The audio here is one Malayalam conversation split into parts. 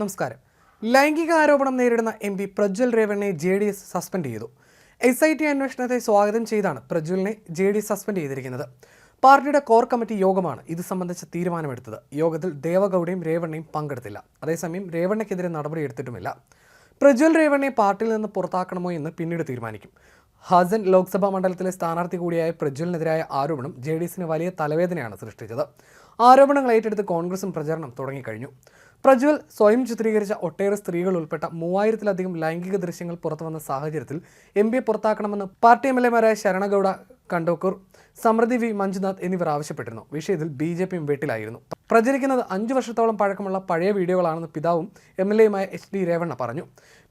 നമസ്കാരം. ലൈംഗിക ആരോപണം നേരിടുന്ന എം പി പ്രജ്വൽ രേവണ്ണെ ജെ ഡി എസ് സസ്പെൻഡ് ചെയ്തു. എസ് ഐ ടി അന്വേഷണത്തെ സ്വാഗതം ചെയ്താണ് പ്രജ്വലിനെ ജെ ഡി എസ് സസ്പെൻഡ് ചെയ്തിരിക്കുന്നത്. പാർട്ടിയുടെ കോർ കമ്മിറ്റി യോഗമാണ് ഇത് സംബന്ധിച്ച തീരുമാനമെടുത്തത്. യോഗത്തിൽ ദേവഗൌഡയും രേവണ്ണയും പങ്കെടുത്തില്ല. അതേസമയം രേവണ്ണയ്ക്കെതിരെ നടപടിയെടുത്തിട്ടുമില്ല പ്രജ്വൽ രേവണ്ണയെ പാർട്ടിയിൽ നിന്ന് പുറത്താക്കണമോ എന്ന് പിന്നീട് തീരുമാനിക്കും. ഹസൻ ലോക്സഭാ മണ്ഡലത്തിലെ സ്ഥാനാർത്ഥി കൂടിയായ പ്രജ്വലിനെതിരായ ആരോപണം ജെ ഡി എസിന് വലിയ തലവേദനയാണ് സൃഷ്ടിച്ചത്. ആരോപണങ്ങൾ ഏറ്റെടുത്ത് കോൺഗ്രസും പ്രചാരണം തുടങ്ങിക്കഴിഞ്ഞു. പ്രജ്വൽ സ്വയം ചിത്രീകരിച്ച ഒട്ടേറെ സ്ത്രീകൾ ഉൾപ്പെട്ട മൂവായിരത്തിലധികം ലൈംഗിക ദൃശ്യങ്ങൾ പുറത്തുവന്ന സാഹചര്യത്തിൽ എം പിയെ പുറത്താക്കണമെന്ന് പാർട്ടി എം എൽ എമാരായ ശരണഗൌഡ കണ്ടോക്കൂർ സമൃദ്ധി വി മഞ്ജുനാഥ് എന്നിവർ ആവശ്യപ്പെട്ടിരുന്നു. വിഷയത്തിൽ ബി ജെ പിയും വീട്ടിലായിരുന്നു. പ്രചരിക്കുന്നത് അഞ്ചു വർഷത്തോളം പഴക്കമുള്ള പഴയ വീഡിയോകളാണെന്ന് പിതാവും എം എൽ എയുമായ എച്ച് ഡി രേവണ്ണ പറഞ്ഞു.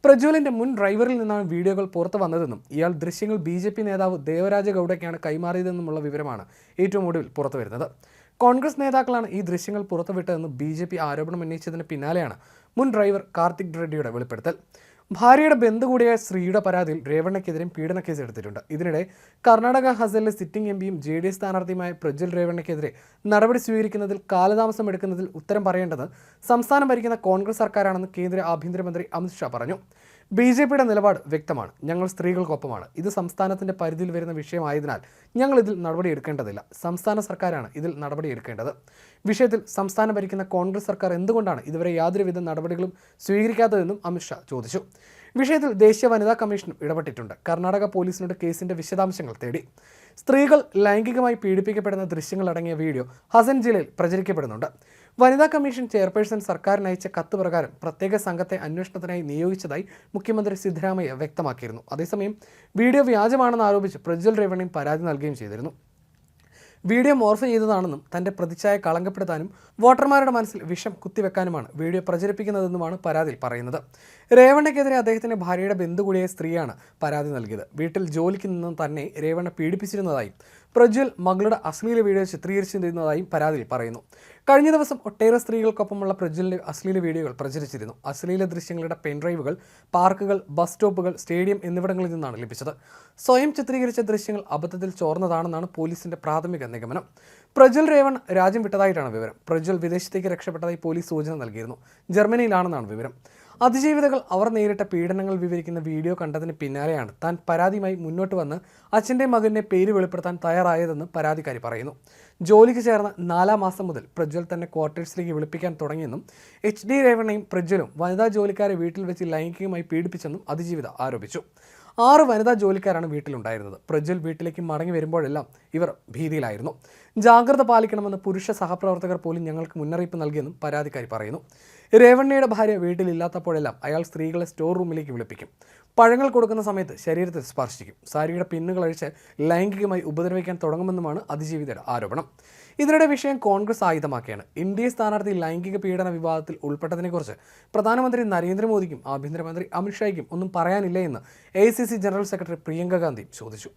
പ്രജ്വലിന്റെ മുൻ ഡ്രൈവറിൽ നിന്നാണ് വീഡിയോകൾ പുറത്തു വന്നതെന്നും ഇയാൾ ദൃശ്യങ്ങൾ ബി ജെ പി നേതാവ് ദേവരാജ ഗൌഡയ്ക്കാണ് കൈമാറിയതെന്നുമുള്ള വിവരമാണ് ഏറ്റവും ഒടുവിൽ പുറത്തുവരുന്നത് കോൺഗ്രസ് നേതാക്കളാണ് ഈ ദൃശ്യങ്ങൾ പുറത്തുവിട്ടതെന്ന് ബി ജെ പി ആരോപണം ഉന്നയിച്ചതിന് പിന്നാലെയാണ് മുൻ ഡ്രൈവർ കാർത്തിക് റെഡ്ഡിയുടെ വെളിപ്പെടുത്തൽ. ഭാര്യയുടെ ബന്ധു കൂടിയായ സ്ത്രീയുടെ പരാതിയിൽ രേവണ്ണയ്ക്കെതിരെയും കേസ് എടുത്തിട്ടുണ്ട്. ഇതിനിടെ കർണാടക ഹസലിലെ സിറ്റിംഗ് എം പിയും ജെ ഡി എസ് സ്ഥാനാർത്ഥിയുമായ പ്രജ്വൽ രേവണ്ണയ്ക്കെതിരെ നടപടി സ്വീകരിക്കുന്നതിൽ കാലതാമസം എടുക്കുന്നതിൽ ഉത്തരം പറയേണ്ടത് സംസ്ഥാനം ഭരിക്കുന്ന കോൺഗ്രസ് സർക്കാരാണെന്ന് കേന്ദ്ര ആഭ്യന്തരമന്ത്രി അമിത്ഷാ പറഞ്ഞു. ബി ജെ പിയുടെ നിലപാട് വ്യക്തമാണ്. ഞങ്ങൾ സ്ത്രീകൾക്കൊപ്പമാണ്. ഇത് സംസ്ഥാനത്തിന്റെ പരിധിയിൽ വരുന്ന വിഷയമായതിനാൽ ഞങ്ങൾ ഇതിൽ നടപടിയെടുക്കേണ്ടതില്ല. സംസ്ഥാന സർക്കാരാണ് ഇതിൽ നടപടിയെടുക്കേണ്ടത്. വിഷയത്തിൽ സംസ്ഥാനം ഭരിക്കുന്ന കോൺഗ്രസ് സർക്കാർ എന്തുകൊണ്ടാണ് ഇതുവരെ യാതൊരുവിധ നടപടികളും സ്വീകരിക്കാത്തതെന്നും അമിത്ഷാ ചോദിച്ചു. വിഷയത്തിൽ ദേശീയ വനിതാ കമ്മീഷനും ഇടപെട്ടിട്ടുണ്ട്. കർണാടക പോലീസിനോട് കേസിന്റെ വിശദാംശങ്ങൾ തേടി. സ്ത്രീകൾ ലൈംഗികമായി പീഡിപ്പിക്കപ്പെടുന്ന ദൃശ്യങ്ങൾ അടങ്ങിയ വീഡിയോ ഹസൻ ജില്ലയിൽ പ്രചരിക്കപ്പെടുന്നുണ്ട്. വനിതാ കമ്മീഷൻ ചെയർപേഴ്സൺ സർക്കാരിന് അയച്ച കത്ത് പ്രകാരം പ്രത്യേക സംഘത്തെ അന്വേഷണത്തിനായി നിയോഗിച്ചതായി മുഖ്യമന്ത്രി സിദ്ധരാമയ്യ വ്യക്തമാക്കിയിരുന്നു. അതേസമയം വീഡിയോ വ്യാജമാണെന്ന് ആരോപിച്ച് പ്രജ്വൽ രേവണയും പരാതി നൽകുകയും ചെയ്തിരുന്നു. വീഡിയോ മോർഫ് ചെയ്തതാണെന്നും തന്റെ പ്രതിച്ഛായ കളങ്കപ്പെടുത്താനും വോട്ടർമാരുടെ മനസ്സിൽ വിഷം കുത്തിവെക്കാനുമാണ് വീഡിയോ പ്രചരിപ്പിക്കുന്നതെന്നുമാണ് പരാതിയിൽ പറയുന്നത്. രേവണ്ണയ്ക്കെതിരെ അദ്ദേഹത്തിന്റെ ഭാര്യയുടെ ബന്ധു കൂടിയ സ്ത്രീയാണ് പരാതി നൽകിയത്. വീട്ടിൽ ജോലിക്ക് നിന്നും തന്നെ രേവണ്ണ പീഡിപ്പിച്ചിരുന്നതായും പ്രജ്വൽ മകളുടെ അശ്ലീല വീഡിയോ ചിത്രീകരിച്ചിരുന്നതായും പരാതിയിൽ പറയുന്നു. കഴിഞ്ഞ ദിവസം ഒട്ടേറെ സ്ത്രീകൾക്കൊപ്പമുള്ള പ്രജ്വലിന്റെ അശ്ലീല വീഡിയോകൾ പ്രചരിച്ചിരുന്നു. അശ്ലീല ദൃശ്യങ്ങളുടെ പെൻഡ്രൈവുകൾ പാർക്കുകൾ ബസ് സ്റ്റോപ്പുകൾ സ്റ്റേഡിയം എന്നിവിടങ്ങളിൽ നിന്നാണ് ലഭിച്ചത്. സ്വയം ചിത്രീകരിച്ച ദൃശ്യങ്ങൾ അബദ്ധത്തിൽ ചോർന്നതാണെന്നാണ് പോലീസിന്റെ പ്രാഥമിക നിഗമനം. പ്രജ്വൽ രേവൺ രാജ്യം വിട്ടതായിട്ടാണ് വിവരം. പ്രജ്വൽ വിദേശത്തേക്ക് രക്ഷപ്പെട്ടതായി പോലീസ് സൂചന നൽകിയിരുന്നു. ജർമ്മനിയിലാണെന്നാണ് വിവരം. അതിജീവിതകൾ അവർ നേരിട്ട പീഡനങ്ങൾ വിവരിക്കുന്ന വീഡിയോ കണ്ടതിന് പിന്നാലെയാണ് താൻ പരാതിയുമായി മുന്നോട്ട് വന്ന് അച്ഛന്റെ മകനെ പേര് വെളിപ്പെടുത്താൻ തയ്യാറായതെന്ന് പരാതിക്കാരി പറയുന്നു. ജോലിക്ക് ചേർന്ന നാലാം മാസം മുതൽ പ്രജ്വൽ തന്നെ ക്വാർട്ടേഴ്സിലേക്ക് വിളിപ്പിക്കാൻ തുടങ്ങിയെന്നും എച്ച് ഡി രേവണ്ണയും പ്രജ്വലും വനിതാ ജോലിക്കാരെ വീട്ടിൽ വെച്ച് ലൈംഗികമായി പീഡിപ്പിച്ചെന്നും അതിജീവിത ആരോപിച്ചു. ആറ് വനിതാ ജോലിക്കാരാണ് വീട്ടിലുണ്ടായിരുന്നത്. പ്രജ്വൽ വീട്ടിലേക്ക് മടങ്ങി വരുമ്പോഴെല്ലാം ഇവർ ഭീതിയിലായിരുന്നു. ജാഗ്രത പാലിക്കണമെന്ന് പുരുഷ സഹപ്രവർത്തകർ പോലും ഞങ്ങൾക്ക് മുന്നറിയിപ്പ് നൽകിയെന്നും പരാതിക്കാരി പറയുന്നു. രേവണ്ണയുടെ ഭാര്യ വീട്ടിലില്ലാത്തപ്പോഴെല്ലാം അയാൾ സ്ത്രീകളെ സ്റ്റോർ റൂമിലേക്ക് വിളിപ്പിക്കും. പഴങ്ങൾ കൊടുക്കുന്ന സമയത്ത് ശരീരത്തെ സ്പർശിക്കും. സാരിയുടെ പിന്നുകൾ അഴിച്ച് ലൈംഗികമായി ഉപദ്രവിക്കാൻ തുടങ്ങുമെന്നുമാണ് അതിജീവിതയുടെ ആരോപണം. ഇതിനിടെ വിഷയം കോൺഗ്രസ് ആയുധമാക്കിയാണ്. ഇന്ത്യ സ്ഥാനാർത്ഥി ലൈംഗിക പീഡന വിവാദത്തിൽ ഉൾപ്പെട്ടതിനെക്കുറിച്ച് പ്രധാനമന്ത്രി നരേന്ദ്രമോദിക്കും ആഭ്യന്തരമന്ത്രി അമിത്ഷായ്ക്കും ഒന്നും പറയാനില്ല എന്ന് A general secretary Priyanka Gandhi ചോദിച്ചു.